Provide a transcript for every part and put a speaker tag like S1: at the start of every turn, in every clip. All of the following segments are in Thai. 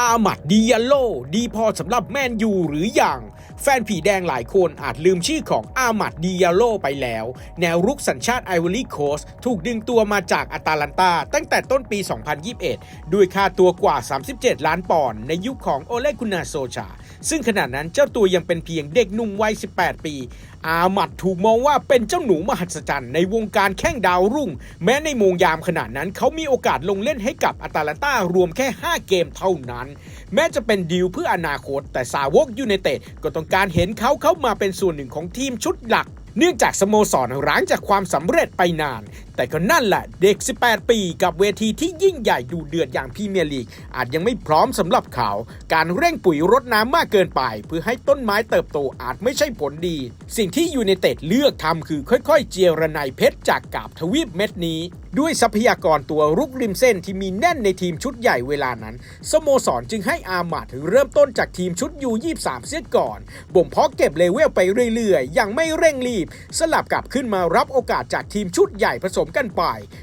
S1: อาหมัดดิยาโลดีพอสำหรับแมนยูหรืออย่าง แฟนผีแดงหลายคนอาจลืมชื่อของอาหมัดดิยาโลไปแล้ว แนวรุกสัญชาติไอวอรี่โคสถูกดึงตัวมาจากอาตาลันตาตั้งแต่ต้นปี 2021 ด้วยค่าตัวกว่า 37 ล้านปอนด์ในยุคของโอเลกุนาโซชา ซึ่งขณะนั้นเจ้าตัวยังเป็นเพียงเด็กหนุ่มวัย 18 ปี อามัดถูกมองว่าเป็นเจ้าหนูมหัศจรรย์ในวงการแข้งดาวรุ่ง แม้ในโมงยามขณะนั้นเขามีโอกาสลงเล่นให้กับอาตาลันตารวมแค่ 5 เกมเท่านั้น แม้จะเป็นดีลเพื่ออนาคต แต่สาวกยูไนเต็ดก็ต้องการเห็นเขาเข้ามาเป็นส่วนหนึ่งของทีมชุดหลักเนื่องจากสโมสรร้างจากความสำเร็จไปนาน แต่ก็นั่นแหละเด็ก 18 ปีกับเวทีที่ยิ่งใหญ่ดูเดือดอย่างพรีเมียร์ลีก อาจยังไม่พร้อมสำหรับเขา การเร่งปุ๋ยรดน้ำมากเกินไป เพื่อให้ต้นไม้เติบโตอาจไม่ใช่ผลดี สิ่งที่ยูไนเต็ดเลือกทำคือค่อยๆ เจียรนายเพชรจากกาบทวีปเม็ดนี้ ด้วยทรัพยากรตัวรุกริมเส้นที่มีแน่นในทีมชุดใหญ่เวลานั้น สโมสรจึงให้อามาดเริ่มต้นจากทีมชุดยู23เสียก่อนบ่มเพาะเก็บเลเวลไปเรื่อยๆ อย่างไม่เร่งรีบ สลับกลับขึ้นมารับโอกาสจากทีมชุดใหญ่ผสมกันไป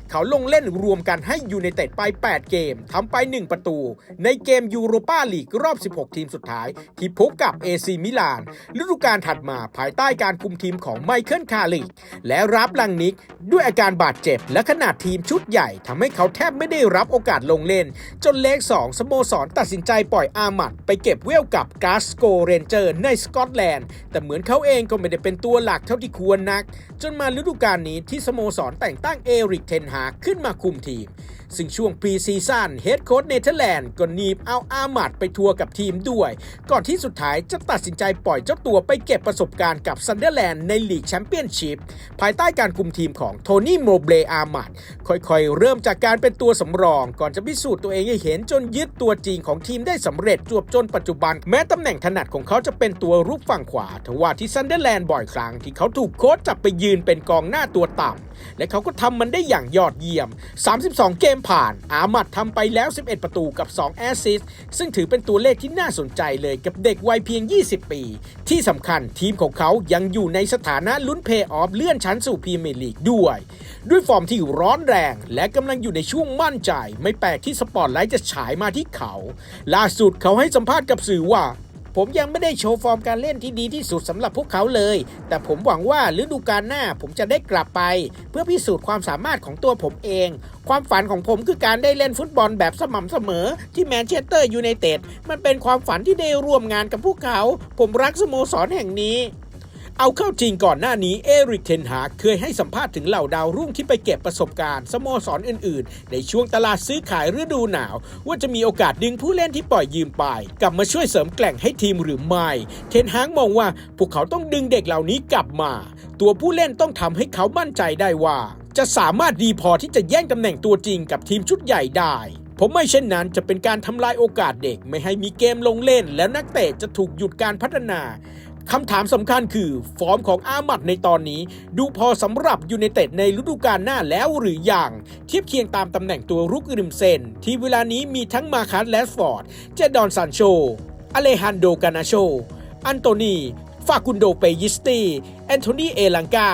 S1: เขาลงเล่นรวมกันให้ยูไนเต็ดไป 8 เกมทำไป 1 ประตู ในเกมยูโรปาลีกรอบ 16 ทีมสุดท้าย ที่พบกับเอซีมิลานฤดูกาลถัดมาภายใต้การคุมทีมของไมเคิลคาริกและรับลังนิก ด้วยอาการบาดเจ็บ และขนาดทีมชุดใหญ่ทำให้เขาแทบไม่ได้รับโอกาสลงเล่น จนเลข 2 สโมสรตัดสินใจปล่อยอามัดไปเก็บเวลกับกาสโกเรนเจอร์ในสกอตแลนด์แต่เหมือนเขาเองก็ไม่ได้เป็นตัวหลักเท่าที่ควรนัก จนมาฤดูกาลนี้ที่สโมสรแต่งตั้งเอริกเทนฮาขึ้นมาคุมทีม ซึ่งช่วงพรีซีซั่นเฮดโค้ชเนเธอร์แลนด์ก็หนีบเอาอามัดไปทัวร์กับทีมด้วย ก่อนที่สุดท้ายจะตัดสินใจปล่อยเจ้าตัวไปเก็บประสบการณ์กับซันเดอร์แลนด์ในลีกแชมเปี้ยนชิพภายใต้การคุมทีมของโทนี่โมเบลอามัดค่อยๆ เริ่มจากการเป็นตัวสำรอง ก่อนจะพิสูจน์ตัวเองให้เห็นจนยึดตัวจริงของทีมได้สำเร็จจวบจนปัจจุบัน แม้ตำแหน่งถนัดของเขาจะเป็นตัวรุกฝั่งขวาทว่าที่ซันเดอร์แลนด์บ่อยครั้งที่เขาถูกโค้ชจับไปยืนเป็นกองหน้าตัวต่ำและเขาก็ทำมันได้อย่างยอดเยี่ยม 32 เกมผ่าน อามัดทำไปแล้ว 11 ประตูกับ 2 แอสซิสซึ่งถือเป็นตัวเลขที่น่าสนใจเลยกับเด็กวัยเพียง 20 ปี ที่สำคัญทีมของเขายังอยู่ในสถานะลุ้นเพย์ออฟเลื่อนชั้นสู่พรีเมียร์ลีกด้วย ด้วยฟอร์มที่ร้อนแรง และกำลังอยู่ในช่วงมั่นใจ ไม่แปลกที่สปอตไลท์จะฉายมาที่เขา ล่าสุดเขาให้สัมภาษณ์กับสื่อว่า ผมยังไม่ได้โชว์ฟอร์มการเล่นที่ดีที่สุดสำหรับพวกเขาเลย แต่ผมหวังว่าฤดูกาลหน้าผมจะได้กลับไป เพื่อพิสูจน์ความสามารถของตัวผมเอง ความฝันของผมคือการได้เล่นฟุตบอลแบบสม่ำเสมอที่แมนเชสเตอร์ยูไนเต็ดมันเป็นความฝันที่ได้ร่วมงานกับพวกเขา ผมรักสโมสรแห่งนี้ เอาเข้าจริงก่อนหน้านี้เอริกเทนฮาเคยให้สัมภาษณ์ถึงเหล่าดาวรุ่งที่ไปเก็บประสบการณ์สโมสรอื่น ๆ ในช่วงตลาดซื้อขายฤดูหนาว ว่าจะมีโอกาสดึงผู้เล่นที่ปล่อยยืมไป กลับมาช่วยเสริมแกล่งให้ทีมหรือไม่ เทนฮากมองว่าพวกเขาต้องดึงเด็กเหล่านี้กลับมา ตัวผู้เล่นต้องทำให้เขามั่นใจได้ว่า จะสามารถดีพอที่จะแย่งตำแหน่งตัวจริงกับทีมชุดใหญ่ได้ผมไม่เช่นนั้นจะเป็นการทำลายโอกาสเด็กไม่ให้มีเกมลงเล่น แล้วนักเตะจะถูกหยุดการพัฒนา คำถามสำคัญคือ ฟอร์มของอามัดในตอนนี้ ดูพอสำหรับยูไนเต็ดในฤดูกาลหน้าแล้วหรือยังเทียบเคียงตามตำแหน่งตัวรุกริมเซน ที่เวลานี้มีทั้งมาคัสแลสฟอร์ด เจดอนซานโช อเลฮันโดกานาโช อันโตนีฟากุนโดเปยิสตีแอนโทนีเอลังกา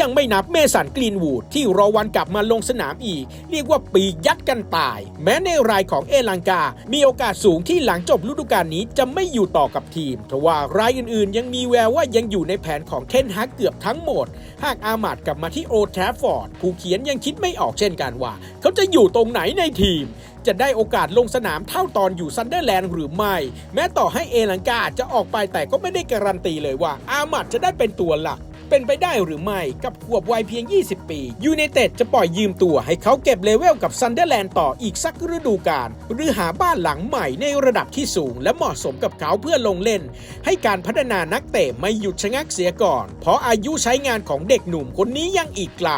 S1: ยังไม่นับเมสันกรีนวูดที่รอวันกลับมาลงสนามอีก เรียกว่าปีกยัดกันตาย แม้ในรายของเอลังกา มีโอกาสสูงที่หลังจบฤดูกาลนี้จะไม่อยู่ต่อกับทีมทว่ารายอื่นๆ ยังมีแววว่ายังอยู่ในแผนของเทนฮักเกือบทั้งหมด หากอามาดกลับมาที่โอแทฟฟอร์ดผู้เขียนยังคิดไม่ออกเช่นกันว่า เขาจะอยู่ตรงไหนในทีมจะได้โอกาสลงสนามเท่าตอนอยู่ซันเดอร์แลนด์หรือไม่ แม้ต่อให้เอลังกาจะออกไปแต่ก็ไม่ได้การันตีเลยว่า อามัดจะได้เป็นตัวหลัก เป็นไปได้หรือไม่กับขวบวัยเพียง 20 ปียูไนเต็ดจะปล่อยยืมตัวให้เขาเก็บเลเวลกับซันเดอร์แลนด์ต่ออีกสักฤดูกาลหรือหาบ้านหลังใหม่ในระดับที่สูง และเหมาะสมกับเขาเพื่อลงเล่น ให้การพัฒนานักเตะไม่หยุดชะงักเสียก่อน เพราะอายุใช้งานของเด็กหนุ่มคนนี้ยังอีกไกล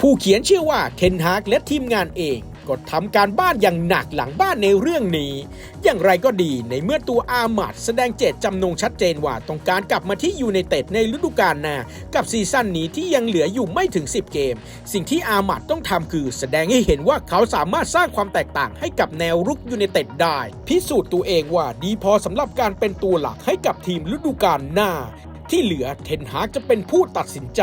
S1: ผู้เขียนเชื่อว่าเทนฮากและทีมงานเอง ก็ทำการบ้านอย่างหนักหลังบ้านในเรื่องนี้ อย่างไรก็ดีในเมื่อตัวอามัดแสดงเจตจำนงชัดเจนว่าต้องการกลับมาที่ยูไนเต็ดในฤดูกาลหน้ากับซีซั่นนี้ที่ยังเหลืออยู่ไม่ถึง 10 เกม สิ่งที่อามัดต้องทำคือแสดงให้เห็นว่าเขาสามารถสร้างความแตกต่างให้กับแนวรุกยูไนเต็ดได้ พิสูจน์ตัวเองว่าดีพอสำหรับการเป็นตัวหลักให้กับทีมฤดูกาลหน้า ที่เหลือเทนฮากจะเป็นผู้ตัดสินใจ